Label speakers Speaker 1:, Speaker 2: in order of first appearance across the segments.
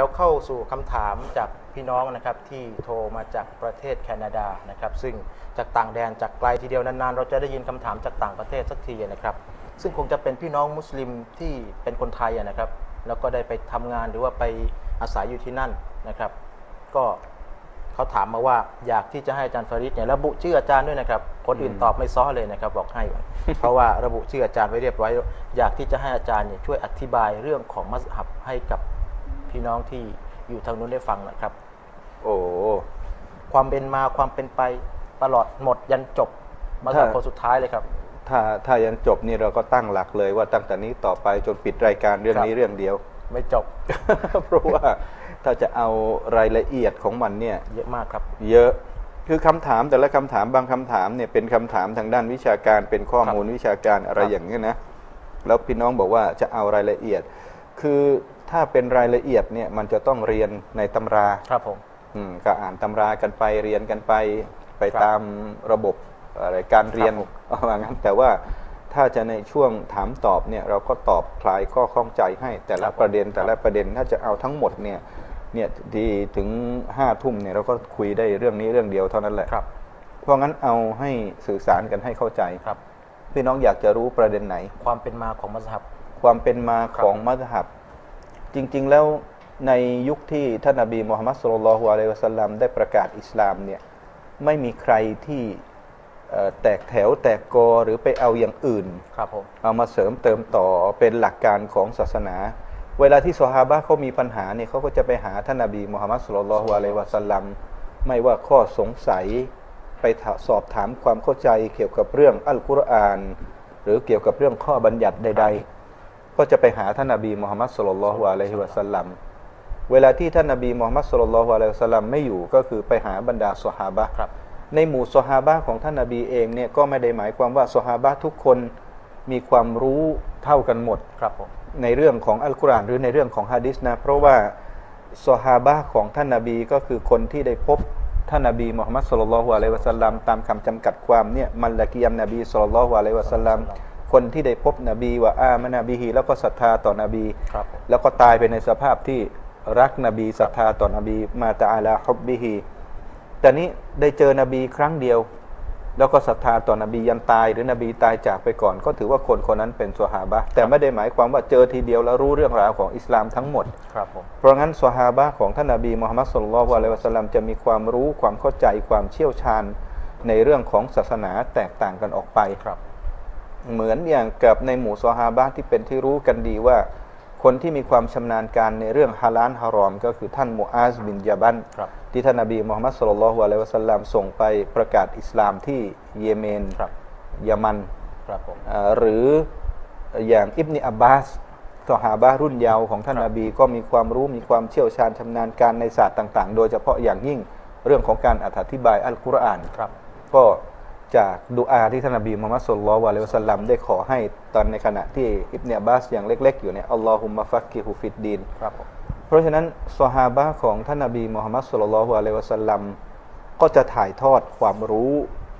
Speaker 1: ดี๋ยวเข้าสู่คำถามจากพี่น้องนะครับที่โทรมาจากประเทศแคนาดานะครับซึ่งจากต่างแดนจากไกลทีเดียวนานๆ เราจะได้ยินคำถามจากต่างประเทศสักทีนะครับ ซึ่งคงจะเป็นพี่น้องมุสลิมที่เป็นคนไทยนะครับ แล้วก็ได้ไปทำงานหรือว่าไปอาศัยอยู่ที่นั่นนะครับ ก็เขาถามมาว่าอยากที่จะให้อาจารย์ฟาริดเนี่ยระบุชื่ออาจารย์ด้วยนะครับคนอื่นตอบไม่ซ้อเลยนะครับบอกให้เพราะว่าระบุชื่ออาจารย์ไว้เรียบร้อย อยากที่จะให้อาจารย์เนี่ยช่วยอธิบายเรื่องของมัสฮับให้กับ พี่น้องที่อยู่ทางนู้นได้ฟังนะครับ
Speaker 2: โอ้
Speaker 1: ความเป็นมาความเป็นไปตลอดหมดยันจบมัสฮับ
Speaker 2: ถ้า
Speaker 1: คนสุดท้ายเลยครับ
Speaker 2: ถ้าถ้ายันจบนี่เราก็ตั้งหลักเลยว่าตั้งแต่นี้ต่อไปจนปิดรายการเรื่องนี้
Speaker 1: ครับ
Speaker 2: เรื่องเดียว
Speaker 1: ไม่จบ
Speaker 2: เพราะว่าถ้าจะเอารายละเอียดของมันเนี่ย
Speaker 1: เยอะมากครับ
Speaker 2: เยอะคือคำถามแต่ละคำถามบางคำถามเนี่ยเป็นคำถามทางด้านวิชาการเป็นข้อมูลวิชาการอะไร
Speaker 1: ครับ
Speaker 2: อย่างนี้ยนะแล้วพี่น้องบอกว่าจะเอารายละเอียด คือ ถ้าเป็นรายละเอียดเนี่ยมันจะต้องเรียนในตำรา
Speaker 1: ครับผม
Speaker 2: อืมก็อ่านตำรากันไปเรียนกันไปไป
Speaker 1: ครับ
Speaker 2: ตามระบบอะไรการเรียน
Speaker 1: ครับผม
Speaker 2: เอาว่างั้นแต่ว่าถ้าจะในช่วงถามตอบเนี่ยเราก็ตอบคลายข้อข้องใจให้แต่ละประเด็นแต่ละประเด็นถ้าจะเอาทั้งหมดเนี่ยเนี่ยที่ถึงห้าทุ่มเนี่ยเราก็คุยได้เรื่องนี้เรื่องเดียวเท่านั้นแหละ
Speaker 1: ครับ
Speaker 2: เพราะงั้นเอาให้สื่อสารกันให้เข้าใจ
Speaker 1: ครับ
Speaker 2: พี่น้องอยากจะรู้ประเด็นไหน
Speaker 1: ความเป็นมาของมัสฮับ
Speaker 2: ความเป็นมา
Speaker 1: ครับ
Speaker 2: ของมัสฮับ จริง ๆ แล้วในยุคที่ท่านนบีมูฮัมมัดสุลลัลฮุอะลัยฮิวะสัลลัมได้ประกาศอิสลามเนี่ยไม่มีใครที่เอ่อแตกแถวแตกกอหรือไปเอาอย่างอื่น
Speaker 1: ครับผม
Speaker 2: เอามาเสริมเติมต่อเป็นหลักการของศาสนา เวลาที่ซอฮาบะห์เขามีปัญหาเนี่ยเขาก็จะไปหาท่านนบีมูฮัมมัดสุลลัลฮุอะลัยฮิวะสัลลัมไม่ว่าข้อสงสัยไปถาสอบถามความเข้าใจเกี่ยวกับเรื่องอัลกุรอาน หรือเกี่ยวกับเรื่องข้อบัญญัติใด ๆ ก็จะไปหาท่านนบีมูฮัมมัดสุลลัลลอฮุอะลัยฮิวะสัลลัมเวลาที่ท่านนบีมูฮัมมัดสุลลัลลอฮุอะลัยฮิวะสัลลัมไม่อยู่ก็คือไปหาบรรดาสหาบะห์
Speaker 1: ครับ
Speaker 2: ในหมู่สหาบะห์ของท่านนบีเองเนี่ยก็ไม่ได้หมายความว่าสหาบะห์ทุกคนมีความรู้เท่ากันหมด
Speaker 1: ครับผม
Speaker 2: ในเรื่องของอัลกุรอานหรือในเรื่องของฮะดิษนะเพราะว่าสหาบะห์ของท่านนบีก็คือคนที่ได้พบท่านนบีมุฮัมมัดสุลลัลลอฮุอะลัยฮิวะสัลลัมตามคำจำกัดความเนี่ยมันละกียมนบีสุลลัลลอฮุอะลัยฮิวะสัลลัม คนที่ได้พบนบีว่าอามานบีฮีแล้วก็ศรัทธาต่อนบี
Speaker 1: ครับผม
Speaker 2: แล้วก็ตายไปในสภาพที่รักนบีศรัทธาต่อนบี มาตะอาลาฮุบบิฮีแต่นี้ได้เจอนบีครั้งเดียว แล้วก็ศรัทธาต่อนบียันตายหรือนบีตายจากไปก่อน ก็ถือว่าคนคนนั้นเป็นสหาบะห์แต่ไม่ได้หมายความว่าเจอทีเดียวแล้วรู้เรื่องราวของอิสลามทั้งหมด
Speaker 1: ครับผม
Speaker 2: เพราะงั้นสหาบะห์ของท่านนบีมุฮัมมัดสุลลัลลอฮุอะลัยฮิวะสัลลัมจะมีความรู้ความเข้าใจความเชี่ยวชาญในเรื่องของศาสนาแตกต่างกันออกไป
Speaker 1: ครับ
Speaker 2: เหมือนอย่างกับในหมู่ซอฮาบะห์ที่เป็นที่รู้กันดีว่า คนที่มีความชำนาญการในเรื่องฮาลาลฮารอม ก็คือท่านมูอาซบินยาบัน
Speaker 1: ครับ
Speaker 2: ที่ท่านนบีมุฮัมมัดสุลลัลลอฮุอะลัยฮิวะสัลลัมส่งไปประกาศอิสลามที่เยเมน
Speaker 1: ครับ
Speaker 2: ยามัน
Speaker 1: ครับผม
Speaker 2: อ่าหรืออย่างอิบนิอับบาสสหาบะห์รุ่นเยาว์ของท่าน
Speaker 1: ครับ
Speaker 2: นบีก็มีความรู้มีความเชี่ยวชาญชำนาญการในศาสตร์ต่าง ๆ โดยเฉพาะอย่างยิ่งเรื่องของการอธิบายอัลกุรอาน
Speaker 1: ครับ
Speaker 2: ก็ จากดุอาที่ท่านนบีมุฮัมมัดสุลลัลลอฮุอะลัยฮิวะสัลลัมได้ขอให้ตอนในขณะที่อิบเนียบาสอย่างเล็ก ๆ อยู่เนี่ยอัลลอฮุมมะฟักกิฮุฟิดดีน
Speaker 1: ครับผม
Speaker 2: เพราะฉะนั้นซอฮาบะห์ของท่านนบีมุฮัมมัดสุลลัลลอฮุอะลัยฮิวะสัลลัมก็จะถ่ายทอดความรู้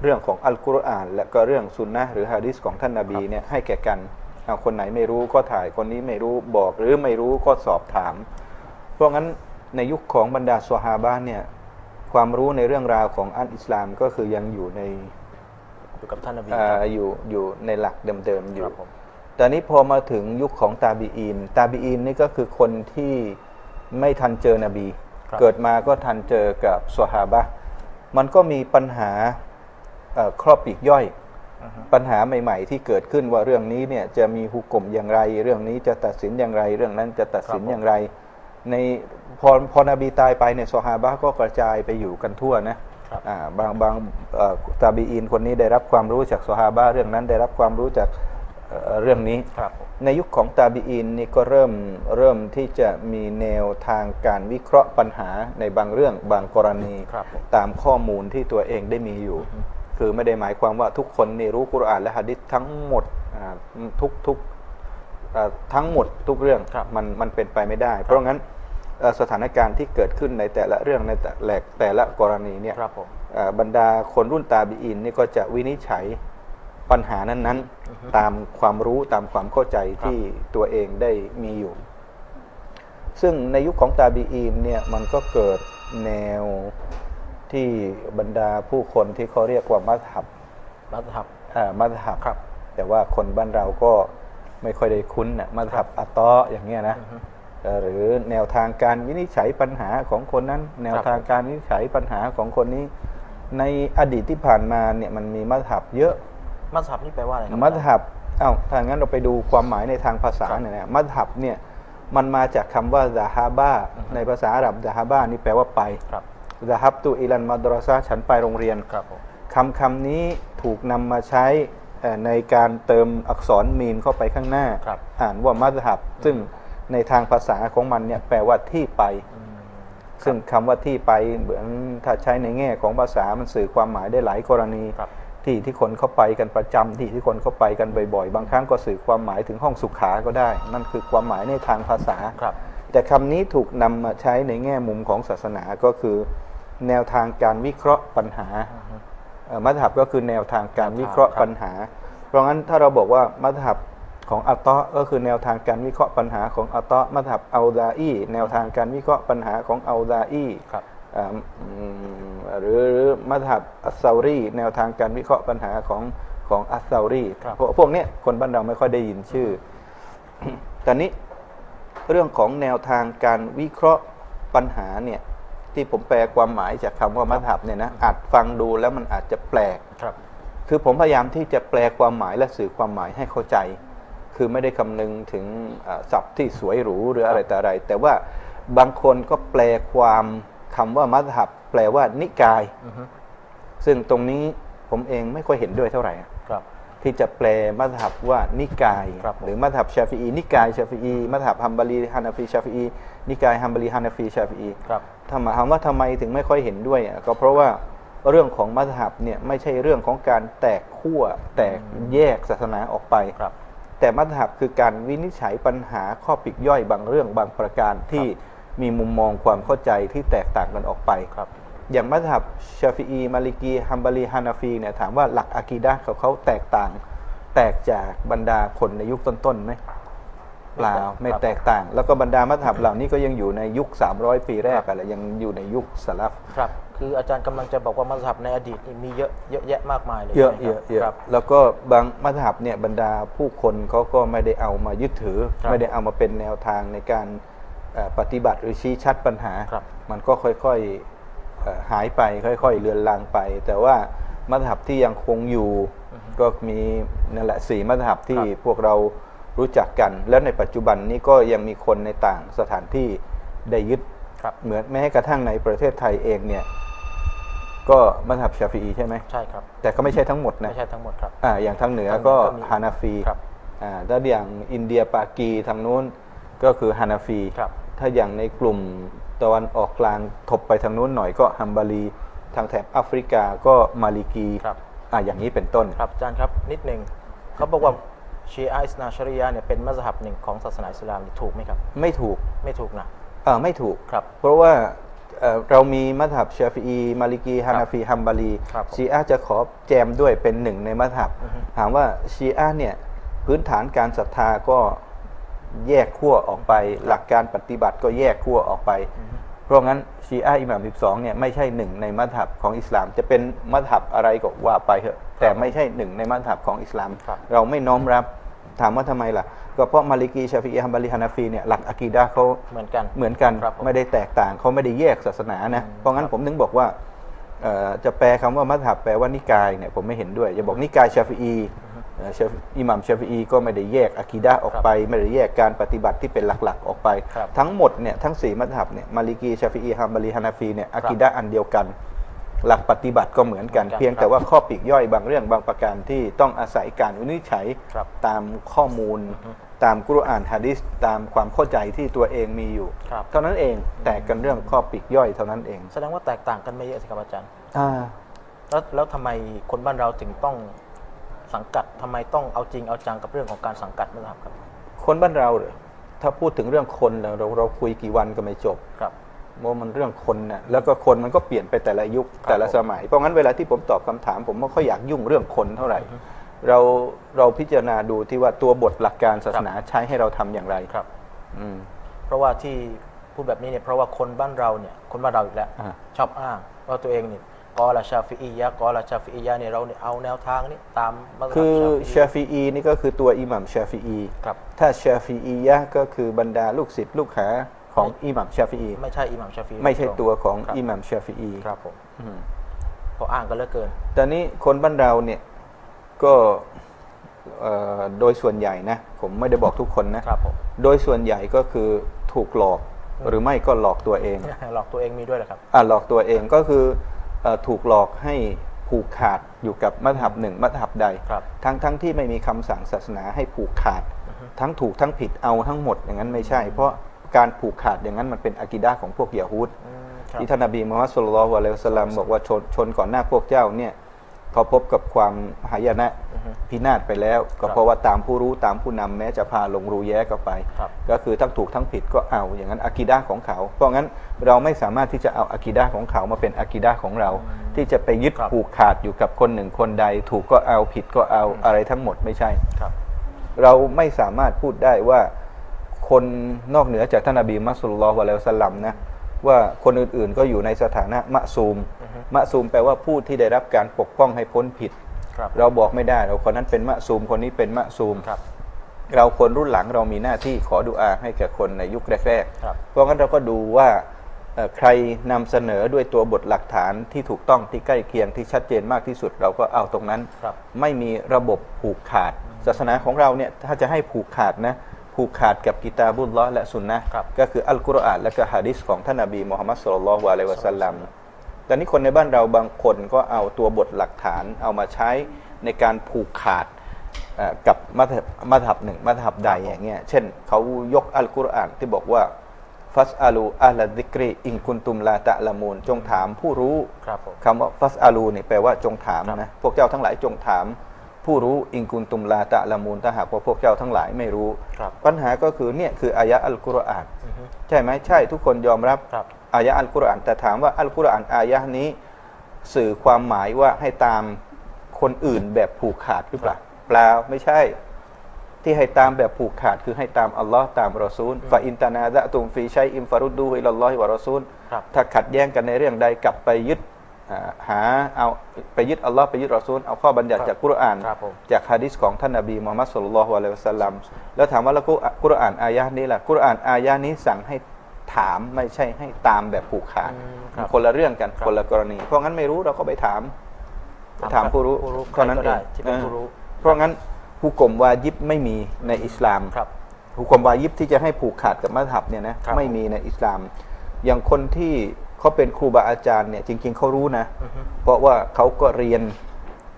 Speaker 2: เรื่องของอัลกุรอาน และก็เรื่องสุนนะห์หรือฮะดิษของท่านนบีเนี่ยให้แก่กันเอาคนไหนไม่รู้ก็ถ่ายคนนี้ไม่รู้บอกหรือไม่รู้ก็สอบถาม เพราะงั้นในยุคของบรรดาซอฮาบะห์เนี่ยความรู้ในเรื่องราวของอัลอิสลามก็คือยังอยู่ใน
Speaker 1: อยู่กับท่านนบี
Speaker 2: เอ่
Speaker 1: ค
Speaker 2: อ
Speaker 1: รับ
Speaker 2: อยู่อยู่ในหลักเดิมๆอยู่
Speaker 1: ครับผม
Speaker 2: แต่นี้พอมาถึงยุคของตาบีอีนตาบีอีนนี่ก็คือคนที่ไม่ทันเจอนบี
Speaker 1: ครับ
Speaker 2: เกิดมาก็ทันเจอกับสฮาบะห์มันก็มีปัญหาเอ่อครอบปีกย่อย
Speaker 1: อือฮึ
Speaker 2: ปัญหาใหม่ ๆ ที่เกิดขึ้นว่าเรื่องนี้เนี่ยจะมีหุกกลมอย่างไร เรื่องนี้จะตัดสินอย่างไร เรื่องนั้นจะตัดสินอย่างไร ในพอพอนบีตายไปเนี่ยสฮาบะห์ก็กระจายไปอยู่กันทั่วนะครั บอ่าบางบางเอ่อตาบีอีนคนนี้ได้รับความรู้จากสฮาบะห์เรื่องนั้นได้รับความรู้จากเอ่อเรื่องนี้
Speaker 1: ครับผม
Speaker 2: ในยุคของตาบีอินนี่ก็เริ่มเริ่มที่จะมีแนวทางการวิเคราะห์ปัญหาในบางเรื่องบางกรณี
Speaker 1: ครับผม
Speaker 2: ตามข้อมูลที่ตัวเองได้มีอยู่ คือไม่ได้หมายความว่าทุกคนนี่รู้กุรอานและหะดิษทั้งหมดอ่าทุกทุกอ่าทั้งหมดทุกเรื่อง
Speaker 1: ครับ
Speaker 2: มันมันเป็นไปไม่ได้ เพราะงั้นเอ่อ สถานการณ์ที่เกิดขึ้นในแต่ละเรื่องในแต่ละแต่ละกรณีเนี่ย
Speaker 1: ครับผม
Speaker 2: เอ่อบรรดาคนรุ่นตาบีอินนี่ก็จะวินิจฉัยปัญหานั้นๆ ตามความรู้ตามความเข้าใจที่ตัวเองได้มีอยู่ ซึ่งในยุคของตาบีอีนเนี่ยมันก็เกิดแนวที่บรรดาผู้คนที่เขาเรียกว่ามัธยับ
Speaker 1: มัธยับ
Speaker 2: อ่ามัธยับ
Speaker 1: ครับ
Speaker 2: แต่ว่าคนบ้านเราก็ไม่ค่อยได้คุ้นนะมัธยับอัตตออย่างเงี้ยนะเอ่อ หรือแนวทางการวินิจฉัยปัญหาของคนนั้น แนวทางการวินิจฉัยปัญหาของคนนี้ ในอดีตที่ผ่านมาเนี่ยมันมีมัธยับเยอะ
Speaker 1: มัธยับนี่แปลว่าอะไรครับ
Speaker 2: มัธยับเอ้าถ้างั้นเราไปดูความหมายในทางภาษาเนี่ยนะมัธยับเนี่ยมันมาจากคำว่าซาฮาบาในภาษาอาหรับซาฮาบานี่แปลว่าไป
Speaker 1: ครับ
Speaker 2: ซาฮับตุอิลันมัดรอซาฉันไปโรงเรียน
Speaker 1: ครับผม
Speaker 2: คำคำนี้ถูกนำมาใช้เอ่อในการเติมอักษรมีมเข้าไปข้างหน้า
Speaker 1: ครับ
Speaker 2: อ่านว่ามัธยับซึ่ง ในทางภาษาของมันเนี่ยแปลว่าที่ไป
Speaker 1: อืม
Speaker 2: ซึ่งคำว่าที่ไปเหมือนถ้าใช้ในแง่ของภาษามันสื่อความหมายได้หลายกรณี
Speaker 1: ครับ
Speaker 2: ที่ที่คนเข้าไปกันประจำที่ที่คนเข้าไปกันบ่อยๆ บางครั้งก็สื่อความหมายถึงห้องสุขาก็ได้ นั่นคือความหมายในทางภาษา
Speaker 1: ครับ
Speaker 2: แต่คำนี้ถูกนำมาใช้ในแง่มุมของศาสนาก็คือ แนวทางการวิเคราะห์ปัญหาเอ่อมัธยับก็คือแนวทางการวิเคราะห์ปัญหา เพราะงั้นถ้าเราบอกว่ามัธยับ ของอัตตะก็คือแนวทางการวิเคราะห์ปัญหาของอัตตะมัธยับอัลดาอีแนวทางการวิเคราะห์ปัญหาของอัลดาอี
Speaker 1: ครับ
Speaker 2: อ่าอืมหรือหรือมัธยับอัสซารีแนวทางการวิเคราะห์ปัญหาของของอัสซารี
Speaker 1: ครับ
Speaker 2: พวกพวกเนี้ยคนบ้านเราไม่ค่อยได้ยินชื่อตอนนี้เรื่องของแนวทางการวิเคราะห์ปัญหาเนี่ยที่ผมแปลความหมายจากคำว่ามัธยับเนี่ยนะอาจฟังดูแล้วมันอาจจะแปลก
Speaker 1: ครับ
Speaker 2: คือผมพยายามที่จะแปลความหมายและสื่อความหมายให้เข้าใจ คือไม่ได้คำนึงถึงอ่าศัพท์ที่สวยหรูหรืออะไรแต่อะไร แต่ว่าบางคนก็แปลความคำว่ามัธยับแปลว่านิกาย
Speaker 1: อือฮึ
Speaker 2: ซึ่งตรงนี้ผมเองไม่ค่อยเห็นด้วยเท่าไหร่
Speaker 1: ครับ
Speaker 2: ที่จะแปลมัธยับว่านิกาย
Speaker 1: ครับผม
Speaker 2: หรือมัธยับชาฟีอีนิกายชาฟีอีมัธยับฮัมบารีฮานาฟีชาฟีอีนิกายฮัมบารีฮานาฟีชาฟีอี
Speaker 1: ครับ
Speaker 2: ถามถามว่าทำไมถึงไม่ค่อยเห็นด้วยอะก็เพราะว่าเรื่องของมัธยับเนี่ยไม่ใช่เรื่องของการแตกขั้วแตกแยกศาสนาออกไป
Speaker 1: ครับ
Speaker 2: แต่มัธยับคือการวินิจฉัยปัญหาข้อปลีกย่อยบางเรื่องบางประการที่มีมุมมองความเข้าใจที่แตกต่างกันออกไป
Speaker 1: ครับ
Speaker 2: อย่างมัธยับชาฟีอีมาลิกีฮัมบารีฮานาฟีเนี่ยถามว่าหลักอะกีดะห์ของเขาแตกต่าง แตกจากบรรดาคนในยุคต้นๆไหมเปล่า
Speaker 1: ครับ
Speaker 2: ไม่แตกต่าง แล้วก็บรรดามัธยับเหล่านี้ก็ยังอยู่ในยุค 300 ปีแรกอะไรยังอยู่ในยุคสลับ
Speaker 1: ครับคืออาจารย์กำลังจะบอกว่ามัธยับในอดีตนี่มีเยอะเยอะแยะมากมายเลย
Speaker 2: เยอะ
Speaker 1: ใช่
Speaker 2: เย
Speaker 1: ไหม
Speaker 2: อะ
Speaker 1: ครับ
Speaker 2: เยอะ
Speaker 1: ครับ
Speaker 2: แล้วก็บางมัธยับเนี่ยบรรดาผู้คนเขาก็ไม่ได้เอามายึดถือ
Speaker 1: ครับ
Speaker 2: ไม่ได้เอามาเป็นแนวทางในการเอ่อปฏิบัติหรือชี้ชัดปัญหา
Speaker 1: ครับ
Speaker 2: มันก็ค่อยๆเอ่อหายไปค่อย ๆ เลือนลางไป แต่ว่ามัธยับที่ยังคงอยู่ก็มีนั่นแหละสี่มัธยับที่
Speaker 1: ครับ
Speaker 2: พวกเรารู้จักกัน แล้วในปัจจุบันนี้ก็ยังมีคนในต่างสถานที่ได้ยึด
Speaker 1: ครับ
Speaker 2: เหมือนแม้กระทั่งในประเทศไทยเองเนี่ย ก็มัธยับชาฟีอีใช่ไหม
Speaker 1: ใช่ครับ
Speaker 2: แต่ก็ไม่ใช่ทั้งหมดนะ
Speaker 1: ไม่ใช่ทั้งหมดครับ
Speaker 2: อ่าอย่างทางเหนือ
Speaker 1: ทางเหนือ
Speaker 2: ก็
Speaker 1: ก็มี
Speaker 2: ฮานาฟี
Speaker 1: ครับ
Speaker 2: อ่าถ้าอย่างอินเดียปากีทางนู้นก็คือฮานาฟี
Speaker 1: ครับ
Speaker 2: ถ้าอย่างในกลุ่มตะวันออกกลางถบไปทางนู้นหน่อยก็ฮัมบารีทางแถบแอฟริกาก็มาลิกี
Speaker 1: ครับ
Speaker 2: อ่าอย่างนี้เป็นต้น
Speaker 1: ครับอาจารย์ครับนิดหนึ่งเขาบอกว่าชีอะห์อิสนาชาริยะห์เนี่ยเป็นมัสฮับหนึ่งของศาสนาอิสลามนี่ถูกไหมครับ
Speaker 2: ไม่ถูก
Speaker 1: ไม่ถูกนะ
Speaker 2: อ่าไม่ถูก
Speaker 1: ครับ
Speaker 2: เพราะว่า เอ่อเรามีมัธยับชาฟีอีมาลิกีฮานาฟีฮัมบารี
Speaker 1: ครับผม
Speaker 2: ชีอะห์จะขอแจมด้วยเป็นหนึ่งในมัธยับ
Speaker 1: อือฮึ
Speaker 2: ถามว่าชีอะห์เนี่ยพื้นฐานการศรัทธาก็แยกขั้วออกไป หลักการปฏิบัติก็แยกขั้วออกไป เพราะงั้นชีอะห์อิหม่าม12เนี่ยไม่ใช่หนึ่งในมัธยับของอิสลาม จะเป็นมัธยับอะไรก็ว่าไปเถอะแต่ไม่ใช่หนึ่งในมัธยับของอิสลาม
Speaker 1: ครับ
Speaker 2: เราไม่น้อมรับ ถามว่าทำไมล่ะ ก็เพราะมาลิกีชาฟีอีฮัมบารีฮานาฟีเนี่ยหลักอะกีดะห์เขา
Speaker 1: เหมือนกัน
Speaker 2: เหมือนกัน
Speaker 1: ครับผม
Speaker 2: ไม่ได้แตกต่างเขาไม่ได้แยกศาสนานะเพราะงั้นผมถึงบอกว่าเอ่อจะแปลคำว่ามัธยับแปลว่านิกายเนี่ยผมไม่เห็นด้วยจะบอกนิกายชาฟีอีเอ่อชาฟีอิหมัมชาฟีอีก็ไม่ได้แยกอะกีดะห์ออกไป ไม่ได้แยกการปฏิบัติที่เป็นหลักๆ ออกไป
Speaker 1: ครับ
Speaker 2: ทั้งหมดเนี่ยทั้งสี่มัธยับเนี่ยมาลิกีชาฟีอีฮัมบารีฮานาฟีเนี่ยอะกีดะห์อันเดียวกัน หลักปฏิบัติก็เหมือนกัน
Speaker 1: เหมือนกัน
Speaker 2: เพียงแต่ว่าข้อปลีกย่อยบางเรื่องบางประการที่ต้องอาศัยการวินิจฉัย
Speaker 1: ครับ
Speaker 2: ตามข้อมูล ตามกุรอานฮะดิษตามความเข้าใจที่ตัวเองมีอยู่
Speaker 1: ครับ
Speaker 2: เท่านั้นเองแต่กันเรื่องข้อปลีกย่อยเท่านั้นเอง
Speaker 1: แสดงว่าแตกต่างกันไม่เยอะสิครับอาจารย์
Speaker 2: อ่า
Speaker 1: แล้วแล้วทำไมคนบ้านเราถึงต้องสังกัดทำไมต้องเอาจริงเอาจังกับเรื่องของการสังกัดมัสฮับครับ
Speaker 2: คนบ้านเราเหรอถ้าพูดถึงเรื่องคนเราเราเราคุยกี่วันก็ไม่จบ
Speaker 1: ครับ
Speaker 2: เพราะมันเรื่องคนนะแล้วก็คนมันก็เปลี่ยนไปแต่ละยุค
Speaker 1: ครับ
Speaker 2: แต่ละสมัย เพราะงั้นเวลาที่ผมตอบคำถาม ผมไม่ค่อยอยากยุ่งเรื่องคนเท่าไหร่ เราเราพิจารณาดูที่ว่าตัวบทหลักการศาสนาใช้ให้เราทำอย่างไร
Speaker 1: ครับ
Speaker 2: อืม
Speaker 1: เพราะว่าที่พูดแบบนี้เนี่ยเพราะว่าคนบ้านเราเนี่ยคนบ้านเราอีกแล้ว
Speaker 2: อ่า
Speaker 1: ชอบอ้างว่าตัวเองนี่กอละชาฟิอียะกอละชาฟิอียะเนี่ยเราเนี่ยเอาแนวทางนี้ตามมัซฮับ
Speaker 2: คือ
Speaker 1: ชา
Speaker 2: ชา
Speaker 1: ฟิอี
Speaker 2: ฟีอีนี่ก็คือตัวอิหมัมชาฟีอี
Speaker 1: ครับ
Speaker 2: ถ้าชาฟีอียะห์ก็คือบรรดาลูกศิษย์ลูกหา ของอิหมัมชาฟีอี
Speaker 1: ไม่ใช่อิหม่ามชาฟิอี
Speaker 2: ไม่ใช่ตัวของ
Speaker 1: ครับ
Speaker 2: อิหมัมชาฟีอี
Speaker 1: ครับผม
Speaker 2: อืม
Speaker 1: เพราะอ้างกันเหลือเกิน
Speaker 2: ตอนนี้คนบ้านเราเนี่ยก็เอ่อโดยส่วนใหญ่นะ ผมไม่ได้บอกทุกคนนะ
Speaker 1: ครับผม
Speaker 2: โดยส่วนใหญ่ก็คือถูกหลอกหรือไม่ก็หลอกตัวเอง
Speaker 1: หลอกตัวเองมีด้วยเหรอครับ
Speaker 2: อ่าหลอกตัวเองก็คือเอ่อถูกหลอกให้ผูกขาดอยู่กับมัธยับหนึ่งมัธยับใด
Speaker 1: ครับ
Speaker 2: ทั้งทั้งที่ไม่มีคำสั่งศาสนาให้ผูกขาด ทั้งถูกทั้งผิดเอาทั้งหมดอย่างนั้นไม่ใช่ เพราะ การผูกขาดอย่างนั้นมันเป็นอากิดาของพวกยาฮูด
Speaker 1: อืมครับ
Speaker 2: ที่ท่านนบีมุฮัมมัดสุลลัลลอฮุอะลัยฮิวะสัลลัมบอกว่าชนชนก่อนหน้าพวกเจ้าเนี่ยเขาพบกับความหายนะ
Speaker 1: อือฮึ
Speaker 2: พินาศไปแล้ว ก็
Speaker 1: ครับ
Speaker 2: เพราะว่าตามผู้รู้ตามผู้นำแม้จะพาลงรูแย้ก็ไป
Speaker 1: ครับ
Speaker 2: ก็คือทั้งถูกทั้งผิดก็เอาอย่างนั้นอากีดาของเขา เพราะงั้นเราไม่สามารถที่จะเอาอากีดาของเขามาเป็นอากีดาของเรา ที่จะไปยึด
Speaker 1: ครับ
Speaker 2: ผูกขาดอยู่กับคนหนึ่งคนใด ถูกก็เอาผิดก็เอาอะไรทั้งหมดไม่ใช่
Speaker 1: ครับ
Speaker 2: เราไม่สามารถพูดได้ว่า คนนอกเหนือจากท่านนบีมัสลุลลอฮุอะลัยฮิวะสัลลัมนะว่าคนอื่นๆก็อยู่ในสถานะมะซูม
Speaker 1: อือฮึ
Speaker 2: มะซูมแปลว่าผู้ที่ได้รับการปกป้องให้พ้นผิด
Speaker 1: ครับ
Speaker 2: เราบอกไม่ได้เราคนนั้นเป็นมะซูมคนนี้เป็นมะซูม
Speaker 1: ครับ
Speaker 2: เราคนรุ่นหลังเรามีหน้าที่ขอดุอาให้แก่คนในยุคแรก
Speaker 1: ครับ
Speaker 2: ๆเพราะงั้นเราก็ดูว่าเอ่อใครนำเสนอด้วยตัวบทหลักฐานที่ถูกต้องที่ใกล้เคียงที่ชัดเจนมากที่สุด เราก็เอาตรงนั้น
Speaker 1: ครับ
Speaker 2: ไม่มีระบบผูกขาด ศาสนาของเราเนี่ยถ้าจะให้ผูกขาดนะ ผูกขาดกับกิตาบุลลอฮ์และสุนนะห์
Speaker 1: ครับ
Speaker 2: ก็คืออัลกุรอานและก็ฮะดิษของท่านนบีมุฮัมมัดสุลลัลลอฮุอะลัยฮิวะสัลลัมตอนนี้คนในบ้านเราบางคนก็เอาตัวบทหลักฐานเอามาใช้ในการผูกขาดเอ่อกับมัธยบมัธยับหนึ่งมัธยับใดอย่างเงี้ยเช่นเขายกอัลกุรอานที่บอกว่าฟัสอาลูอัลดิกรีอินคุนตุมลาตะละมูนจงถามผู้รู้
Speaker 1: ครับผม
Speaker 2: คำว่าฟัสอาลูนี่แปลว่าจงถาม
Speaker 1: ครับ
Speaker 2: นะพวกเจ้าทั้งหลายจงถาม ผู้รู้อิงกุนตุมลาตะละมูลถ้าหากว่าพวกเจ้าทั้งหลายไม่รู้
Speaker 1: ครับ
Speaker 2: ปัญหาก็คือเนี่ยคืออายะอัลกุรอาน
Speaker 1: อือฮึ
Speaker 2: ใช่ไหมใช่ทุกคนยอมรับ
Speaker 1: ครับ
Speaker 2: อายะอัลกุรอานแต่ถามว่าอัลกุรอานอายะนี้ สื่อความหมายว่าให้ตามคนอื่นแบบผูกขาดหรือเปล่าเปล่าไม่ใช่ที่ให้ตามแบบผูกขาดคือให้ตามอัลลอฮ์ตามรอซูลฟาอินตานาดะตุมฟีชัยอิมฟารุดดูฮิลลอฮิวะรอซูล
Speaker 1: ครับ
Speaker 2: ถ้าขัดแย้งกันในเรื่องใดกลับไปยึดอ่า หาเอาไปยึดอัลลอฮ์ไปยึดรอซูลเอาข้อบัญญัติ
Speaker 1: ครับ
Speaker 2: จากกุรอาน
Speaker 1: ครับผม
Speaker 2: จากฮะดิษของท่านนบีมุฮัมมัดสุลลัลลอฮุอะลัยฮิวะสัลลัมแล้วถามว่าแล้วกุกุรอานอายะห์นี้ล่ะกุรอานอายะห์นี้สั่งให้ถามไม่ใช่ให้ตามแบบผูกขาด
Speaker 1: อืมครับ
Speaker 2: คนละเรื่องกัน
Speaker 1: ครับ
Speaker 2: คนละกรณี เพราะงั้นไม่รู้เราก็ไปถามไปถามผู้รู้
Speaker 1: ผู้รู้
Speaker 2: เท่านั้น
Speaker 1: ใครก็
Speaker 2: เอ
Speaker 1: ได้
Speaker 2: ง
Speaker 1: ที่เป็น
Speaker 2: เออ
Speaker 1: ผู้รู้
Speaker 2: เพราะงั้นผู้กลมวายิบไม่มีในอิสลาม
Speaker 1: ครับ
Speaker 2: หุกมวายิบที่จะให้ผูกขาดกับมัธยับเนี่ยนะครับไม่มีในอิสลาม อย่างคนที่ เขาเป็นครูบาอาจารย์เนี่ยจริง ๆเขารู้นะ
Speaker 1: อือฮึ
Speaker 2: เพราะว่าเขาก็เรียน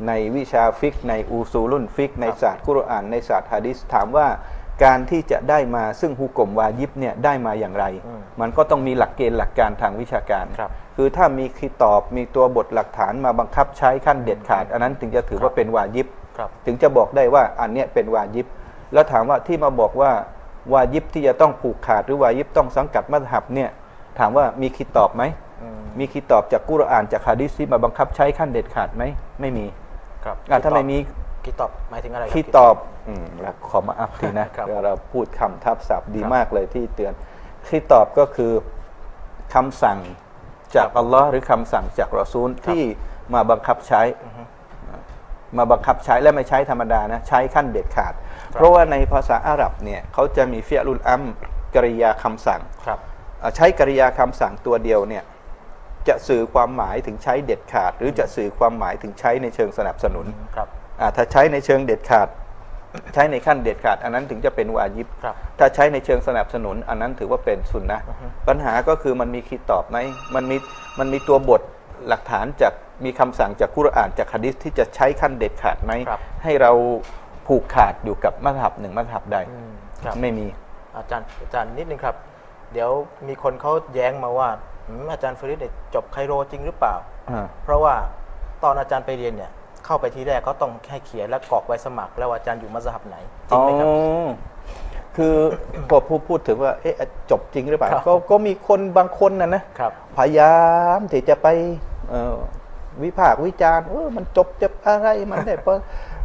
Speaker 2: ในวิชาฟิกในอูซูลุนฟิก ใน
Speaker 1: ครับ
Speaker 2: ศาสตร์กุรอาน ในศาสตร์ฮะดิษถามว่าการที่จะได้มาซึ่งฮุกมวายิบเนี่ยได้มาอย่างไร
Speaker 1: อืม
Speaker 2: มันก็ต้องมีหลักเกณฑ์หลักการทางวิชาการ
Speaker 1: ครับ
Speaker 2: คือถ้ามีคีตอบมีตัวบทหลักฐานมาบังคับใช้ขั้นเด็ดขาด อันนั้นถึงจะถือว่าเป็นวายิบ
Speaker 1: ครับ
Speaker 2: ถึงจะบอกได้ว่าอันเนี้ยเป็นวายิบ แล้วถามว่าที่มาบอกว่าวายิบที่จะต้องผูกขาดหรือวายิบต้องสังกัดมัธยับเนี่ย ถามว่ามีคิดตอบไหม
Speaker 1: อืม
Speaker 2: มีคิดตอบจากกุรอานจากฮะดิษที่มาบังคับใช้ขั้นเด็ดขาดไหม ไม่มี
Speaker 1: ครับ
Speaker 2: อะถ้าไม่มี
Speaker 1: คิดตอบหมายถึงอะไรรับ
Speaker 2: คิดตอบอืมแล้วขอมาอัพทีนะครับเดี๋ยวเราพูดคำทับศัพท์ดี
Speaker 1: ครับ
Speaker 2: มากเลยที่เตือนคิดตอบก็คือคำสั่งจากอัลลอฮ์หรือคำสั่งจากรอซูลที่มาบังคับใช้
Speaker 1: อือฮึ
Speaker 2: มาบังคับใช้และไม่ใช้ธรรมดานะ ใช้ขั้นเด็ดขาด เพราะว่าในภาษาอาหรับเนี่ยเขาจะมีเฟียรุลอัมกริยาคำสั่ง
Speaker 1: ครับ
Speaker 2: อ่า ใช้กริยาคำสั่งตัวเดียวเนี่ยจะสื่อความหมายถึงใช้เด็ดขาด หรือจะสื่อความหมายถึงใช้ในเชิงสนับสนุน
Speaker 1: ครับ
Speaker 2: อ่าถ้าใช้ในเชิงเด็ดขาด ใช้ในขั้นเด็ดขาด อันนั้นถึงจะเป็นวาญิบ
Speaker 1: ครับ
Speaker 2: ถ้าใช้ในเชิงสนับสนุน อันนั้นถือว่าเป็นสุนนะ
Speaker 1: อือฮึ
Speaker 2: ปัญหาก็คือมันมีคิดตอบไหมมันมีมันมีตัวบทหลักฐานจากมีคำสั่งจากกุรอานจากฮะดิษที่จะใช้ขั้นเด็ดขาดไหม
Speaker 1: ครับ
Speaker 2: ให้เราผูกขาดอยู่กับมัธยับหนึ่งมัธยับใด
Speaker 1: อืมครับ
Speaker 2: ไม่มี
Speaker 1: อาจารย์อาจารย์นิดนึงครับ เดี๋ยวมีคนเขาแย้งมาว่าอืมอาจารย์ฟริดเนี่ยจบไคโรจริงหรือเปล่า
Speaker 2: อ่า
Speaker 1: เพราะว่าตอนอาจารย์ไปเรียนเนี่ย เข้าไปทีแรกเขาต้องให้เขียนและกรอกใบสมัคร แล้วว่าอาจารย์อยู่มัสฮับไหนจริงไหมครับ
Speaker 2: อ๋อคือพอพูดพูดถึงว่าเอ๊ะจบจริงหรือเปล่า
Speaker 1: ครับ
Speaker 2: ก็ก็มีคนบางคนนะนะ
Speaker 1: ครับ
Speaker 2: พยายามที่จะไปเอ่อวิพากษ์วิจารณ์เออมันจบจะอะไรมันได้ป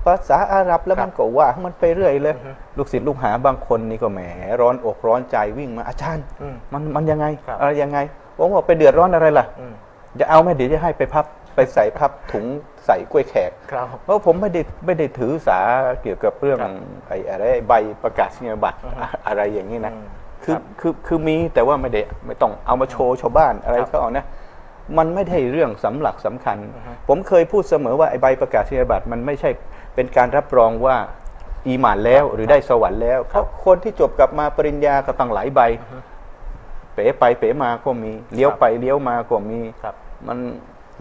Speaker 2: ภาษาอาหรับแล้ว
Speaker 1: ครับ
Speaker 2: มันก็ว่ามันไปเรื่อยเลย
Speaker 1: อือฮึ
Speaker 2: ลูกศิษย์ลูกหาบางคนนี่ก็แหมร้อนอกร้อนใจวิ่งมาอาจารย์
Speaker 1: อืม
Speaker 2: มันมันยังไง
Speaker 1: ครับ
Speaker 2: อะไรยังไงผมบอกไปเดือดร้อนอะไรล่ะ
Speaker 1: อืม
Speaker 2: จะเอาไหมเดี๋ยวจะให้ไปพับไปใส่พับถุงใส่กล้วยแขก
Speaker 1: ครับ
Speaker 2: เพราะผมไม่ได้ไม่ได้ถือสาเกี่ยวกับเรื่อง
Speaker 1: ครับ
Speaker 2: ไอ้อะไรใบประกาศนียบัตร
Speaker 1: อือฮึ
Speaker 2: อะไรอย่างนี้นะ
Speaker 1: อืม
Speaker 2: คือ
Speaker 1: ครับ
Speaker 2: คือคือมีแต่ว่าไม่ได้ไม่ต้องเอามาโชว์ชาวบ้านอะไร
Speaker 1: ครับ
Speaker 2: เขาเอานะ มันไม่ได้เรื่องสำหลักสำคัญ
Speaker 1: อือฮึ
Speaker 2: ผมเคยพูดเสมอว่าไอ้ใบประกาศนียบัตรมันไม่ใช่เป็นการรับรองว่าอีหมานแล้วหรือได้สวรรค์แล้วเพราะคนที่จบกลับมาปริญญาก็ตั้งหลายใบ เป๋ไปเป๋มาก็มี เลี้ยว
Speaker 1: ครับ
Speaker 2: ไปเลี้ยวมาก็มี
Speaker 1: ครับ
Speaker 2: มัน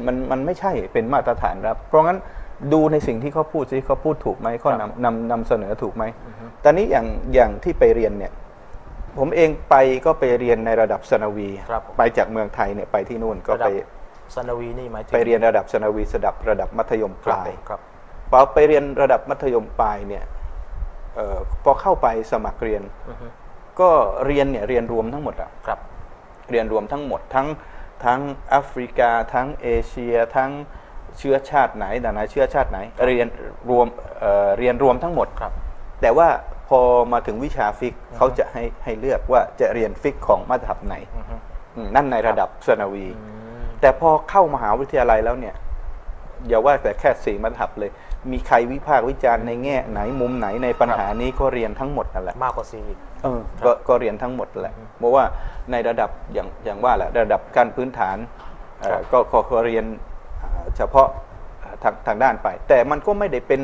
Speaker 2: มันมันไม่ใช่เป็นมาตรฐานครับ เพราะงั้นดูในสิ่งที่เขาพูดสิเขาพูดถูกไหมเขา
Speaker 1: ครับ
Speaker 2: นำนำนำเสนอถูกไหมตอนนี้อย่างอย่างที่ไปเรียนเนี่ย ผมเองไปก็ไปเรียนในระดับสนวี
Speaker 1: ครับผม
Speaker 2: ไปจากเมืองไทยเนี่ยไปที่นู่นก็
Speaker 1: ระดั
Speaker 2: ไป
Speaker 1: บสนวีนี่หมายถึง
Speaker 2: ไปเรียนระดับสนวีระดับระดับมัธยมปลาย
Speaker 1: ครับ
Speaker 2: พอไปเรียนระดับมัธยมปลายเนี่ยเออพอเข้าไปสมัครเรียน
Speaker 1: อือฮึ
Speaker 2: ก็เรียนเนี่ยเรียนรวมทั้งหมดอะ
Speaker 1: ครับ
Speaker 2: เรียนรวมทั้งหมดทั้งทั้งแอฟริกา ทั้งเอเชีย ทั้งเชื้อชาติไหนแต่ไหนเชื้อชาติไหน เรียนรวมเอ่อเรียนรวมทั้งหมด
Speaker 1: ครับ
Speaker 2: แต่ว่า พอมาถึงวิชาฟิกเขาจะให้ให้เลือกว่าจะเรียนฟิกของมัธยมไหน
Speaker 1: อือฮึ
Speaker 2: อืมนั่นในระดับสนาวี
Speaker 1: อืม
Speaker 2: แต่พอเข้ามหาวิทยาลัยแล้วเนี่ยอย่าว่าแต่แค่สี่มัธยมเลย มีใครวิพากษ์วิจารณ์ในแง่ไหนมุมไหนในปัญหานี้ก็เรียนทั้งหมดนั่นแหละ
Speaker 1: มากกว่าซีอีก
Speaker 2: เออก็ก็เรียนทั้งหมดแหละเพราะว่าในระดับอย่างอย่างว่าแหละระดับการพื้นฐานเอ่อ
Speaker 1: ครับ
Speaker 2: ก็ก็ก็เรียนอ่าเฉพาะ ทางทางด้านไป แต่มันก็ไม่ได้เป็น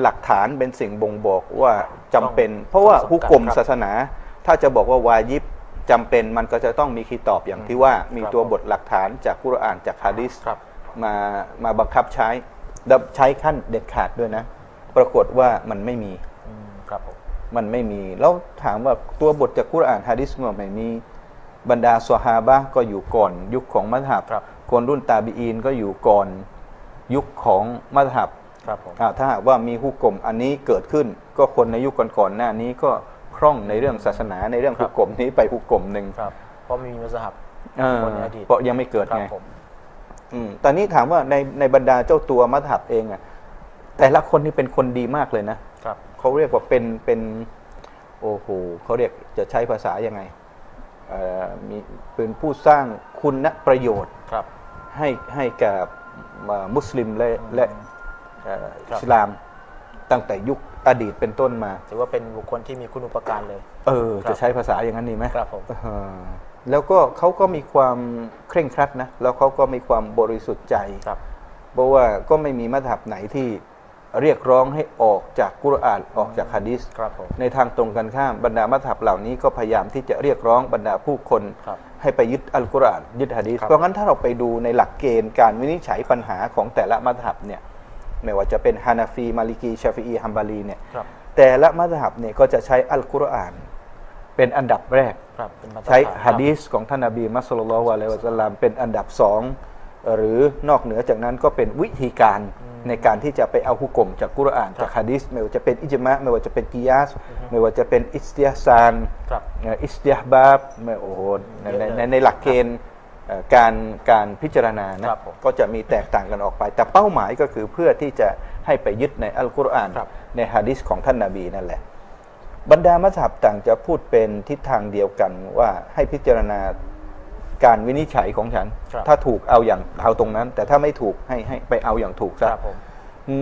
Speaker 2: หลักฐานเป็นสิ่งบ่งบอกว่าจำเป็น เพราะว่า
Speaker 1: ต้อง
Speaker 2: ผู้กลม
Speaker 1: ครับ
Speaker 2: ศาสนา ถ้าจะบอกว่าวายิบจำเป็นมันก็จะต้องมีคีตอบอย่างที่ว่ามี
Speaker 1: ครับ
Speaker 2: ตัว
Speaker 1: ผม
Speaker 2: บทหลักฐานจากกุรอานจากฮะดิษ
Speaker 1: ครับ
Speaker 2: มามาบังคับใช้แล้วใช้ขั้นเด็ดขาดด้วยนะ ปรากฏว่ามันไม่มี
Speaker 1: อืมครับผม
Speaker 2: มันไม่มี แล้วถามว่าตัวบทจากกุรอานฮะดิษมันไม่มีบรรดาซอฮาบะห์ก็อยู่ก่อน ยุคของมัธยับ
Speaker 1: ครับ
Speaker 2: คนรุ่นตาบีอีนก็อยู่ก่อน ยุคของมัธยับ
Speaker 1: ครับผม
Speaker 2: อ่าถ้าหากว่ามีฮุกกลมอันนี้เกิดขึ้น ก็คนในยุคก่อนๆหน้านี้ก็คล่องในเรื่องศาสนาในเรื่อง
Speaker 1: ครั
Speaker 2: ฮุ
Speaker 1: บ
Speaker 2: กกลมนี้ไปฮุกกลมหนึ่ง
Speaker 1: ครับเพราะมีมัสฮับ
Speaker 2: เออ
Speaker 1: คนในอดีต
Speaker 2: เพราะยังไม่เกิด
Speaker 1: ครับ
Speaker 2: ไง
Speaker 1: ผม
Speaker 2: อืมตอนนี้ถามว่าในในบรรดาเจ้าตัวมัธยับเองอะแต่ละคนนี่เป็นคนดีมากเลยนะ
Speaker 1: ครับ
Speaker 2: เขาเรียกว่าเป็นเป็น โอ้โหเขาเรียกจะใช้ภาษายังไงเอ่อมีเป็นผู้สร้างคุณประโยชน์
Speaker 1: ครับ
Speaker 2: ให้ให้กับเอ่อ มุสลิมและและเอ่อ
Speaker 1: ครับ
Speaker 2: อิสลามตั้งแต่ยุคอดีตเป็นต้นมา
Speaker 1: ถือว่าเป็นบุคคลที่มีคุณอุปการเลย
Speaker 2: เออ
Speaker 1: ครับ
Speaker 2: จะใช้ภาษาอย่างนั้นดีไหม
Speaker 1: ครับผม
Speaker 2: เออแล้วก็เขาก็มีความเคร่งครัดนะ แล้วเขาก็มีความบริสุทธิ์ใจ
Speaker 1: ครับ
Speaker 2: เพราะว่าก็ไม่มีมัธยับไหนที่ เรียกร้องให้ออกจากกุรอานออกจากฮะดิษ
Speaker 1: ครับผม
Speaker 2: ในทางตรงกันข้ามบรรดามัธยับเหล่านี้ก็พยายามที่จะเรียกร้องบรรดาผู้คน
Speaker 1: ครับ
Speaker 2: ให้ไปยึดอัลกุรอานยึดฮะดีษ
Speaker 1: ครับ
Speaker 2: เพราะงั้นถ้าเราไปดูในหลักเกณฑ์การวินิจฉัยปัญหาของแต่ละมัธยับเนี่ยไม่ว่าจะเป็นฮานาฟีมาลิกีชาฟีอีฮัมบารีเนี่ย
Speaker 1: ครับ
Speaker 2: แต่ละมัธยับเนี่ยก็จะใช้อัลกุรอานเป็นอันดับแรก
Speaker 1: ครับเป็นมาตรฐาน
Speaker 2: ใช้
Speaker 1: ครับ
Speaker 2: ฮะดีษของท่านนบีมัสลลัลลอฮุอะลัยฮิวะสัลลัมเป็นอันดับสองหรือนอกเหนือจากนั้นก็เป็นวิธีการ ในการที่จะไปเอาหุกกลมจากกุรอานจากฮะดีษไม่ว่าจะเป็นอิจมะไม่ว่าจะเป็นกิยาสไม่ว่าจะเป็นอิสติฮซาน
Speaker 1: ครับ
Speaker 2: เอ่ออิสติฮบาบไม่โอ้โหในใน
Speaker 1: เยอะเลย
Speaker 2: ในในหลักเกณฑ์เอ่อการการพิจารณานะครับ
Speaker 1: ผม
Speaker 2: ก็จะมีแตกต่างกันออกไป แต่เป้าหมายก็คือเพื่อที่จะให้ไปยึดในอัลกุรอาน
Speaker 1: ครับ
Speaker 2: ในฮะดิษของท่านนาบีนั่นแหละบรรดามัสฮับต่างจะพูดเป็นทิศทางเดียวกันว่าให้พิจารณา การวินิจฉัยของฉัน
Speaker 1: ครับ
Speaker 2: ถ้าถูกเอาอย่างเอาตรงนั้น แต่ถ้าไม่ถูกให้ให้ไปเอาอย่างถูก
Speaker 1: ค
Speaker 2: ซะ
Speaker 1: รับผม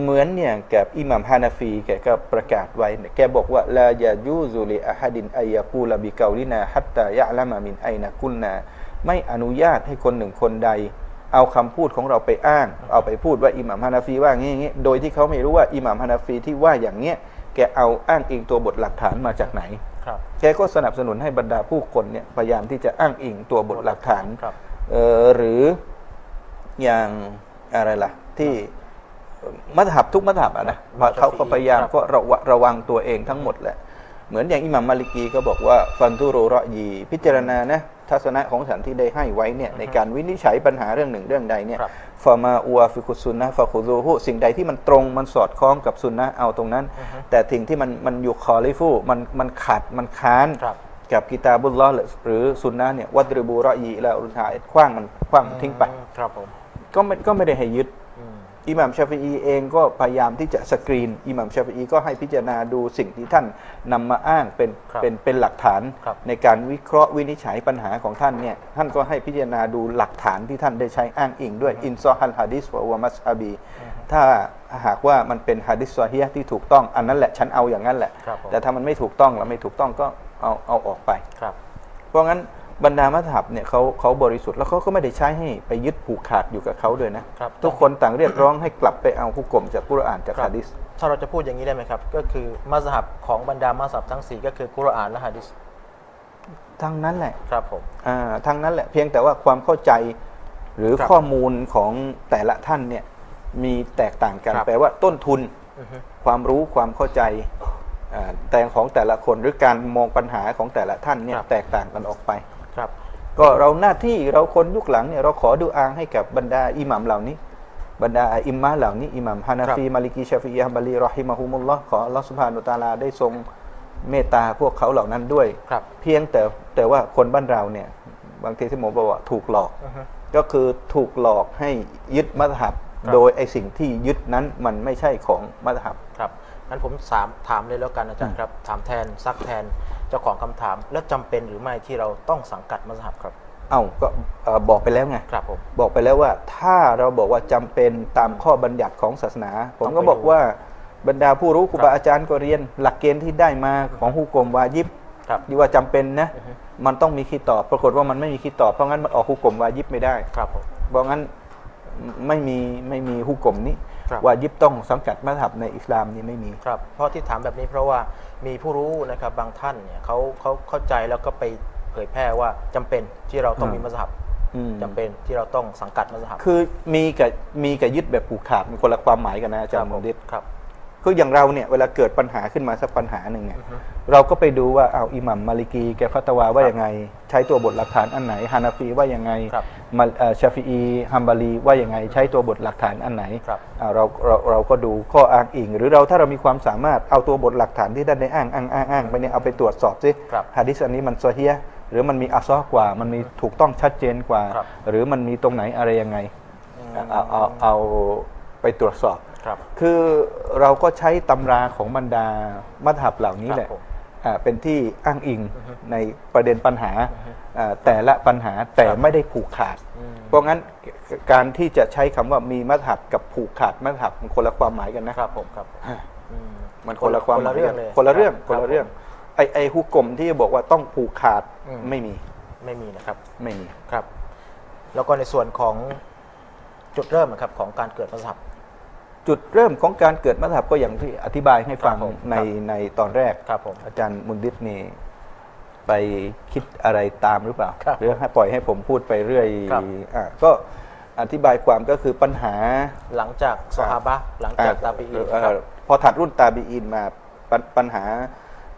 Speaker 2: เหมือนเนี่ยกับอิหมัมฮานาฟีแกก็ประกาศไว้เนี่ยแกบอกว่าลายายูซุลิอะฮัดินอายะกูลบิกาลินาฮัตตายะละมามินไอนะกุลนา ไม่อนุญาตให้คนหนึ่งคนใด เอาคำพูดของเราไปอ้าง เอาไปพูดว่าอิหมัมฮานาฟีว่างี้งี้โดยที่เขาไม่รู้ว่าอิหมัมฮานาฟีที่ว่าอย่างเนี้ยแกเอาอ้างอิงตัวบทหลักฐานมาจากไหน
Speaker 1: ครับ
Speaker 2: แกก็สนับสนุนให้บรรดาผู้คนเนี่ยพยายามที่จะอ้างอิงตัวบทหลักฐาน
Speaker 1: ครับ
Speaker 2: เอ่อหรืออย่างอะไรล่ะ ที่มัธยับทุกมัธยับอะนะ
Speaker 1: มัธยับ
Speaker 2: เขาก็พยายาม
Speaker 1: ครับ
Speaker 2: ก็ระวะระวังตัวเองทั้งหมดแหละ เหมือนอย่างอิหมัมมาลิกีก็บอกว่า ฟันตุโรเราะยี พิจารณานะ ทัศนะของฉันที่ได้ให้ไว้เนี่ยในการวินิจฉัยปัญหาเรื่องหนึ่งเรื่องใดเนี่ย
Speaker 1: ครับ
Speaker 2: ฟามาอัวฟิกุสซุนนะฟาคุซูฮูสิ่งใดที่มันตรงมันสอดคล้องกับซุนนะเอาตรงนั้น แต่สิ่งที่มันมันอยู่คอลิฟูมันมันขัดมันค้าน
Speaker 1: ครับ
Speaker 2: กับกิตาบุลลอฮ์หรือซุนนะเนี่ยวัดริบูเราะยีแล้วอุทาคว้างมันคว้างมันทิ้งไป
Speaker 1: ครับผม
Speaker 2: ก็ไม่ก็ไม่ได้ให้ยึด
Speaker 1: อืม
Speaker 2: อิหม่ามชาฟีอีเองก็พยายามที่จะสกรีนอิหม่ามชาฟีอีก็ให้พิจารณาดูสิ่งที่ท่านนำมาอ้างเป็น
Speaker 1: ครับ
Speaker 2: เป็นเป็นหลักฐาน
Speaker 1: ครับ
Speaker 2: ในการวิเคราะห์วินิจฉัยปัญหาของท่านเนี่ยท่านก็ให้พิจารณาดูหลักฐานที่ท่านได้ใช้อ้างอิงด้วยอินซอฮันฮะดิษวะวะมัสฮะบีถ้าหากว่ามันเป็นฮะดิษซอฮียะห์ที่ถูกต้องอันนั้นแหละฉันเอาอย่างนั้นแหละ
Speaker 1: ครับผม
Speaker 2: แต่ถ้ามันไม่ถูกต้องแล้วไม่ถูกต้องก็เอาเอาออกไป
Speaker 1: ครับ
Speaker 2: เพราะงั้น บรรดามัธยับเนี่ยเขาเขาบริสุทธิ์แล้วเขาก็ไม่ได้ใช้ให้ไปยึดผูกขาดอยู่กับเขาด้วยนะครับทุกคนต่างเรียกร้องให้กลับไปเอาฮุกกลมจากกุรอานจาก
Speaker 1: ครับ
Speaker 2: ฮะดิษ
Speaker 1: ถ้าเราจะพูดอย่างนี้ได้ไหมครับ ก็คือมัสฮับของบรรดามัสฮับทั้ง 4 ก็คือกุรอานและฮะดิษ
Speaker 2: ทั้งนั้นแหละ
Speaker 1: ครับผม
Speaker 2: อ่าทั้งนั้นแหละเพียงแต่ว่าความเข้าใจหรือ
Speaker 1: ครับ
Speaker 2: ข้อมูลของแต่ละท่านเนี่ยมีแตกต่างกัน
Speaker 1: ครับ
Speaker 2: แปลว่าต้นทุน
Speaker 1: อือฮึ
Speaker 2: ความรู้ความเข้าใจอ่าแต่ของแต่ละคนหรือการมองปัญหาของแต่ละท่านเนี่ยแตกต่างกันออกไป
Speaker 1: ครับ
Speaker 2: ก็เราหน้าที่เราคนยุคหลังเนี่ยเราขอดูอางให้กับบรรดาอิหมัมเหล่านี้ บรรดาอิมมะห์เหล่านี้อิหมัมฮานาฟีมาลิกีชาฟีฮัมบาลีรอฮิมะฮุมุลลอฮ์ขออัลลอฮ์สุบฮานุตะอาลาได้ทรงเมตตาพวกเขาเหล่านั้นด้วย
Speaker 1: ครับ
Speaker 2: เพียงแต่แต่ว่าคนบ้านเราเนี่ย บางทีที่ผมบอกว่าถูกหลอก
Speaker 1: อือฮึ
Speaker 2: ก็คือถูกหลอกให้ยึดมัธยับ
Speaker 1: ครับ
Speaker 2: โดยไอสิ่งที่ยึดนั้นมันไม่ใช่ของมัธยับ
Speaker 1: ครับงั้นผมถามถามเลยแล้วกันอาจารย์ครับ ถามแทนซักแทน เจ้าของคำถาม แล้วจำเป็นหรือไม่ที่เราต้องสังกัดมัสฮับครับ
Speaker 2: เอ้าก็เอ่อบอกไปแล้วไง
Speaker 1: ครับผม
Speaker 2: บอกไปแล้วว่าถ้าเราบอกว่าจำเป็นตามข้อบัญญัติของศาสนา ผม
Speaker 1: ต้อง
Speaker 2: ก็
Speaker 1: ไป
Speaker 2: บอกว่าบรรดาผู้รู้ครู
Speaker 1: ครับ
Speaker 2: บาอาจารย์ก็เรียน หลักเกณฑ์ที่ได้มาของฮุกกลมวายิบ
Speaker 1: ครับ
Speaker 2: ที่ว่าจำเป็นนะ
Speaker 1: อือฮึ
Speaker 2: มันต้องมีคีตอบ ปรากฏว่ามันไม่มีคีตอบเพราะงั้นมันออกฮุกกลมวายิบไม่ได้
Speaker 1: ครับผม
Speaker 2: เพราะงั้น ไม่มีไม่มีฮุกกลมนี้
Speaker 1: ครับ
Speaker 2: วายิบต้องสังกัดมัธยับในอิสลามนี่ไม่มี
Speaker 1: ครับเพราะที่ถามแบบนี้เพราะว่ามีผู้รู้นะครับบางท่านเนี่ยเขาเขาเข้าใจแล้วก็ไปเผยแพร่ว่าจำเป็นที่เราต้อง
Speaker 2: อืม
Speaker 1: มีมัสฮับ
Speaker 2: อืม
Speaker 1: จำเป็นที่เราต้องสังกัดมัสฮับ
Speaker 2: คือมีกับมีกับยึดแบบผูกขาดมันคนละความหมายกันนะอาจารย์
Speaker 1: ค
Speaker 2: ม
Speaker 1: บ
Speaker 2: งดิษ
Speaker 1: ครับ
Speaker 2: คืออย่างเราเนี่ยเวลาเกิดปัญหาขึ้นมาสักปัญหาหนึ่งเนี่ย
Speaker 1: อือฮึ
Speaker 2: เราก็ไปดูว่าเอาอิหมัมมาลิกีแกฟัตวาว่ายังไง ใช้ตัวบทหลักฐานอันไหนฮานาฟีว่ายังไง
Speaker 1: ครับ
Speaker 2: มาเอ่อชาฟีอีฮัมบารีว่ายังไง ใช้ตัวบทหลักฐานอันไหน
Speaker 1: ครับ
Speaker 2: อ่าเราเราเราก็ดูข้ออ้างอิง หรือเราถ้าเรามีความสามารถเอาตัวบทหลักฐานที่ท่านได้อ้างอ้างอ้างอ้างไปเนี่ยเอาไปตรวจสอบซิ
Speaker 1: ครับ
Speaker 2: ฮะดิษอันนี้มันซอฮียะห์หรือมันมีอัซอกว่า มันมีถูกต้องชัดเจนกว่า
Speaker 1: ครับ
Speaker 2: หรือมันมีตรงไหนอะไรยังไง
Speaker 1: อืม
Speaker 2: เอาเอาเอาไปตรวจสอบ
Speaker 1: ครับ
Speaker 2: คือเราก็ใช้ตำราของบรรดามัธยับเหล่านี้แหละ
Speaker 1: ครับผม
Speaker 2: อ่าเป็นที่อ้างอิง
Speaker 1: อือฮึ
Speaker 2: ในประเด็นปัญหา
Speaker 1: อือฮึ
Speaker 2: อ่าแต่ละปัญหาแต่
Speaker 1: ครับ
Speaker 2: ไม่ได้ผูกขาด
Speaker 1: อืม
Speaker 2: เพราะงั้นการที่จะใช้คำว่ามีมัธยับกับผูกขาดมัธยับมันคนละความหมายกันนะครับ
Speaker 1: ผมครับ
Speaker 2: อ่า
Speaker 1: อืม
Speaker 2: มันคนละความ
Speaker 1: คนละเรื่องเลย
Speaker 2: คนละเรื่อง
Speaker 1: ครับ
Speaker 2: คนละเรื่อง
Speaker 1: ครับ
Speaker 2: ไอไอฮุกกลมที่บอกว่าต้องผูกขาด
Speaker 1: อืม
Speaker 2: ไม่มี
Speaker 1: ไม่มีนะครับ
Speaker 2: ไม่มี
Speaker 1: ครับ แล้วก็ในส่วนของจุดเริ่มนะครับของการเกิดมัสฮับ
Speaker 2: จุดเริ่มของการเกิดมัธยับก็อย่างที่อธิบายให้ฟัง
Speaker 1: ครับผม
Speaker 2: ใน
Speaker 1: ครับ
Speaker 2: ในตอนแรก
Speaker 1: ครับผม
Speaker 2: อาจารย์มุนดิษนี่ไปคิดอะไรตามหรือเปล่า
Speaker 1: ครับ
Speaker 2: หรือให้ปล่อยให้ผมพูดไปเรื่อย
Speaker 1: ครับ
Speaker 2: อะก็อธิบายความก็คือปัญหา
Speaker 1: หลังจากซอฮาบะห์หลังจากตาบีอีน
Speaker 2: เอ่อ
Speaker 1: ครับ
Speaker 2: พอถัดรุ่นตาบีอินมาปัญปัญหา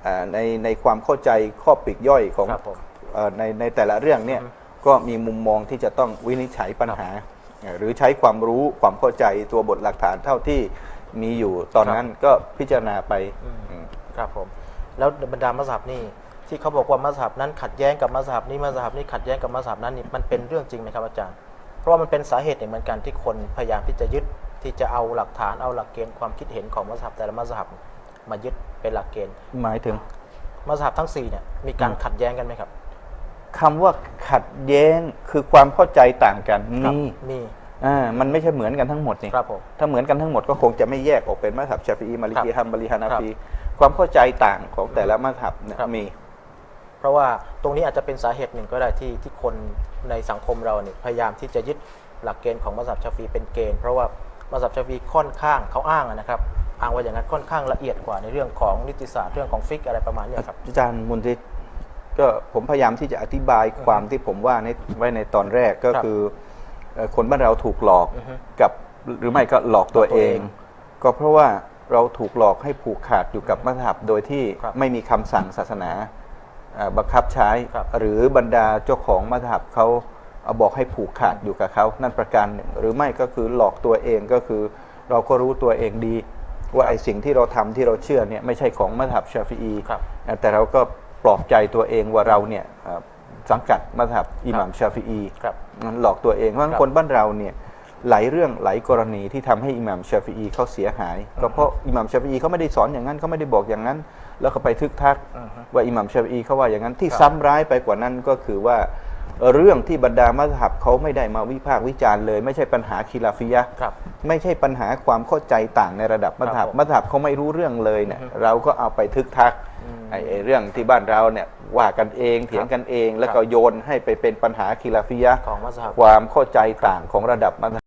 Speaker 2: อ่าในในความเข้าใจข้อปลีกย่อยของ
Speaker 1: ครับผม
Speaker 2: เอ่อในในแต่ละเรื่องเนี่ย
Speaker 1: อือฮึ
Speaker 2: ก็มีมุมมองที่จะต้องวินิจฉัยปัญหาเอ่อ หรือใช้ความรู้ความเข้าใจตัวบทหลักฐานเท่าที่มีอยู่ตอนนั้นก็พิจารณาไป
Speaker 1: อืม
Speaker 2: อืม
Speaker 1: ครับผม แล้วบรรดามัสฮับนี่ที่เขาบอกว่ามัสฮับนั้นขัดแย้งกับมัสฮับนี้มัสฮับนี้ขัดแย้งกับมัสฮับนั้นนี่มันเป็นเรื่องจริงไหมครับอาจารย์ เพราะว่ามันเป็นสาเหตุหนึ่งเหมือนกันที่คนพยายามที่จะยึดที่จะเอาหลักฐานเอาหลักเกณฑ์ความคิดเห็นของมัสฮับแต่ละมัสฮับมายึดเป็นหลักเกณฑ์
Speaker 2: หมายถึง
Speaker 1: มัสฮับทั้งสี่เนี่ยมีการ
Speaker 2: อืม
Speaker 1: ขัดแย้งกันไหมครับ
Speaker 2: คำว่า ขัดแย้งคือความเข้าใจต่างกัน
Speaker 1: ครับ
Speaker 2: มี
Speaker 1: มี
Speaker 2: อ่ามันไม่ใช่เหมือนกันทั้งหมดนี่
Speaker 1: ครับผม
Speaker 2: ถ้าเหมือนกันทั้งหมดก็คงจะไม่แยกออกเป็นมัธยับชาฟีอีมาลิกี
Speaker 1: ครับ
Speaker 2: ฮัมบาลีฮานาฟีความเข้าใจต่างของแต่ละมัธยับเนี่ย
Speaker 1: ครับ
Speaker 2: มี
Speaker 1: เพราะว่าตรงนี้อาจจะเป็นสาเหตุหนึ่งก็ได้ที่ที่คนในสังคมเราเนี่ยพยายามที่จะยึดหลักเกณฑ์ของมัสฮับชาฟีเป็นเกณฑ์เพราะว่ามัสฮับชาฟีค่อนข้างเขาอ้างอะนะครับอ้างว่าอย่างนั้นค่อนข้างละเอียดกว่าในเรื่องของนิติศาสตร์เรื่องของฟิกอะไรประมาณเนี้ยครับ
Speaker 2: อาจารย์มุนติ ก็ผมพยายามที่จะอธิบายความที่ผมว่าในไว้ในตอนแรกก็
Speaker 1: ครับ
Speaker 2: คือเอ่อคนบ้านเราถูกหลอก
Speaker 1: อือฮึ
Speaker 2: กับหรือไม่ก็หลอกตัว
Speaker 1: หลอกตัว
Speaker 2: เอ
Speaker 1: เองง
Speaker 2: ก็เพราะว่าเราถูกหลอกให้ผูกขาดอยู่กับมัธยับโดยที่
Speaker 1: ครับ
Speaker 2: ไม่มีคำสั่งศาสนาเอ่อบังคับใช้
Speaker 1: ครับ
Speaker 2: หรือบรรดาเจ้าของมัธยับเขาเอาบอกให้ผูกขาดอยู่กับเขานั่นประการหนึ่ง หรือไม่ก็คือหลอกตัวเองก็คือเราก็รู้ตัวเองดีว่าไอ้สิ่งที่เราทำที่เราเชื่อเนี่ยไม่ใช่ของมัธยับชาฟีอี
Speaker 1: ครับ
Speaker 2: แต่เราก็ ปลอบใจตัวเองว่าเราเนี่ยเอ่อสังกัดมัธยับอิหมัมชาฟีอี
Speaker 1: ครับ
Speaker 2: มันหลอกตัวเองเพราะฉะนั้น
Speaker 1: ครับ
Speaker 2: คนบ้านเราเนี่ยหลายเรื่องหลายกรณีที่ทำให้อิหม่ามชาฟีอีเขาเสียหายก็เพราะอิหม่ามชาฟีอีเขาไม่ได้สอนอย่างนั้นเขาไม่ได้บอกอย่างนั้น แล้วก็ไปทึกทัก
Speaker 1: อือฮึ
Speaker 2: ว่าอิหม่ามชาฟีอีเขาว่าอย่างนั้นที่
Speaker 1: ครับ
Speaker 2: ซ้ำร้ายไปกว่านั้นก็คือว่า เรื่องที่บรรดามัธยับเขาไม่ได้มาวิพากษ์วิจารณ์เลย ไม่ใช่ปัญหาคีลาฟิยะห์
Speaker 1: ครับ
Speaker 2: ไม่ใช่ปัญหาความเข้าใจต่างในระดับมัธยับ
Speaker 1: ผม
Speaker 2: มัธยับเขาไม่รู้เรื่องเลยเนี่ย
Speaker 1: อือฮึ
Speaker 2: เราก็เอาไปทึกทัก
Speaker 1: อืม
Speaker 2: ไอ้ไอ้เรื่องที่บ้านเราเนี่ยว่ากันเองเถียงกันเอง แล้วก็โยนให้ไปเป็นปัญหาคีลาฟิยะห์
Speaker 1: ของมัสฮับ
Speaker 2: ความเข้าใจต่างของระดับมัธ